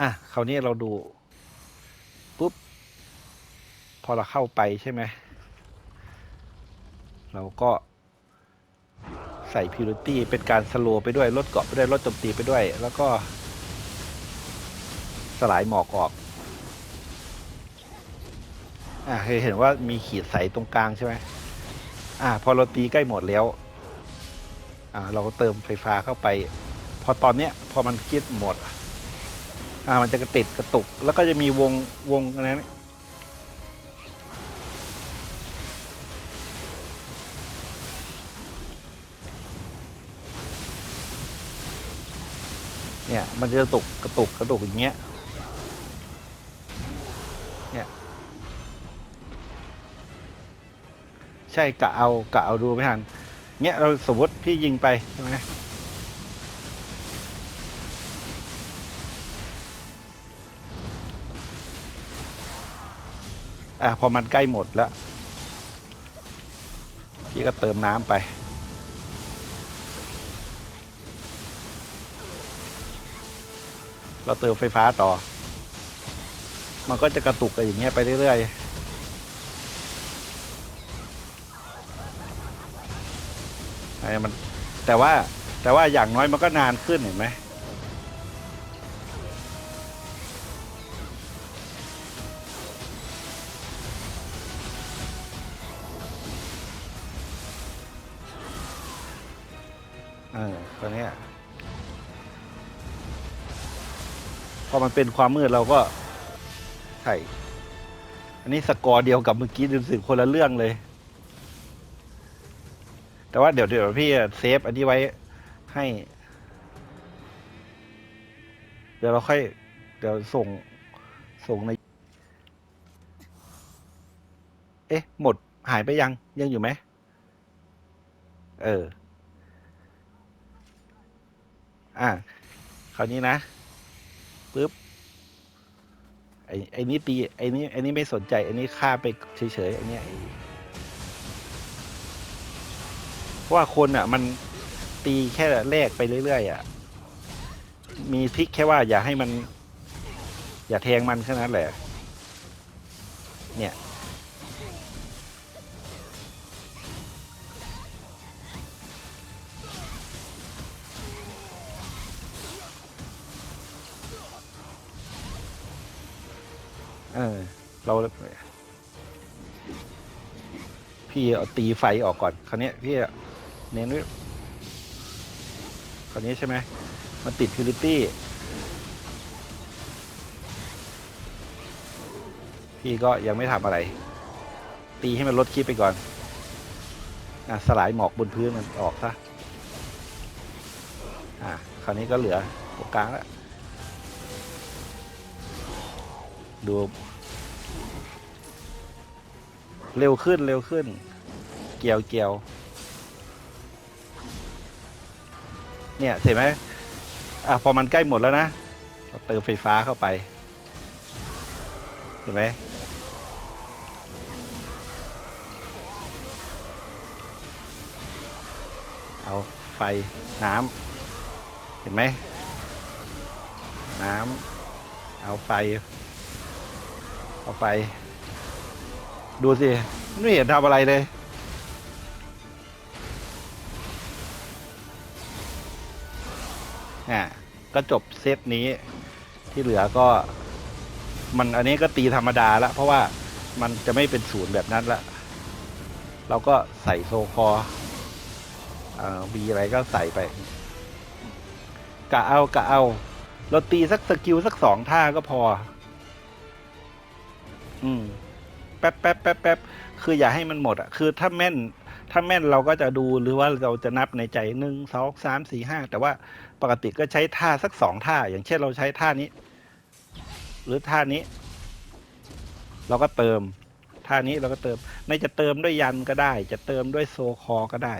อะคราวนี้เราดูปุ๊บ พอเราเข้าไปใช่ไหม เราก็ใส่ Purity เป็นการสโลว์ไปด้วยลดเกาะไปด้วยลดโจมตีไปด้วย แล้วก็ สลายหมอกออก อะเคยเห็นว่ามีขีดใสตรงกลางใช่ไหมอะพอเราตีใกล้หมดแล้ว อ่า เราก็เติมไฟฟ้าเข้าไป พอตอนเนี้ย พอมันคิดหมด อ่ามันจะกระติดกระตุก แล้วก็จะมีวงวงอะไรนะเนี่ย มันจะกระตุกกระตุกกระตุกอย่างเงี้ยเนี่ยใช่กะเอากะเอาดูไม่ทันเงี้ยเราสมมติพี่ยิงไปใช่ไหม อะพอมันใกล้หมดแล้ว พี่ก็เติมน้ำไป เราเติมไฟฟ้าต่อ มันก็จะกระตุกกันอย่างเงี้ยไปเรื่อยๆไอ้มันแต่ว่าแต่ว่าอย่างน้อยมันก็นานขึ้นเห็นไหม เออตอนเนี้ยพอมันเป็นความมืดเราก็ใส่อันนี้สกอร์เดียวกับเมื่อกี้ดูสึกคนละเรื่องเลย แต่ว่าเดี๋ยวเดี๋ยวพี่เซฟอันนี้ไว้ให้ เดี๋ยวเราค่อย เดี๋ยวส่งส่งใน เอ๊ะ หมดหายไปยังยังอยู่ไหม เออ อะคราวนี้นะปึ๊บไอ้ไอ้นี้ตีไอ้นี้ไอ้นี้ไม่สนใจไอ้นี้ฆ่าไปเฉยๆไอ้เนี้ยไอ้เพราะว่าคนอะ มันตีแค่แรกไปเรื่อยๆอะ มีทริกแค่ว่าอย่าให้มัน อย่าแทงมันแค่นั้นแหละ เนี่ย เออ เราพี่เอาตีไฟออกก่อนคราวนี้พี่เน้นไว้คราวนี้ใช่ไหมมันติดพิลิตี้พี่ก็ยังไม่ทำอะไร ตีให้มันลดคีบไปก่อนอะสลายหมอกบนพื้นมันออกซะอะคราวนี้ก็เหลือตรงกลางแล้ว ดู เร็วขึ้นเร็วขึ้น เกี่ยวเกี่ยว เนี่ยเห็นไหมอะพอมันใกล้หมดแล้วนะเราเติมไฟฟ้าเข้าไป เห็นไหมเอาไฟน้ำเห็นไหมน้ำเอาไฟ เอาไฟดูสิ ไม่เห็นทำอะไรเลย อะ ก็จบเซตนี้ที่เหลือก็ มันอันนี้ก็ตีธรรมดาละ เพราะว่ามันจะไม่เป็นศูนย์แบบนั้นละ เราก็ใส่โซคอวีอะไรก็ใส่ไป กะเอากะเอา เราตีสักสกิลสักสองท่าก็พอ อืมแป๊บแป๊บแป๊บแป๊บคืออย่าให้มันหมดอะ คือถ้าแม่น ถ้าแม่นเราก็จะดูหรือว่าเราจะนับในใจหนึ่งสองสามสี่ห้าแต่ว่าปกติก็ใช้ท่าสักสองท่า อย่างเช่นเราใช้ท่านี้ หรือท่านี้ เราก็เติม ท่านี้เราก็เติมในจะเติมด้วยยันก็ได้ จะเติมด้วยโซคอก็ได้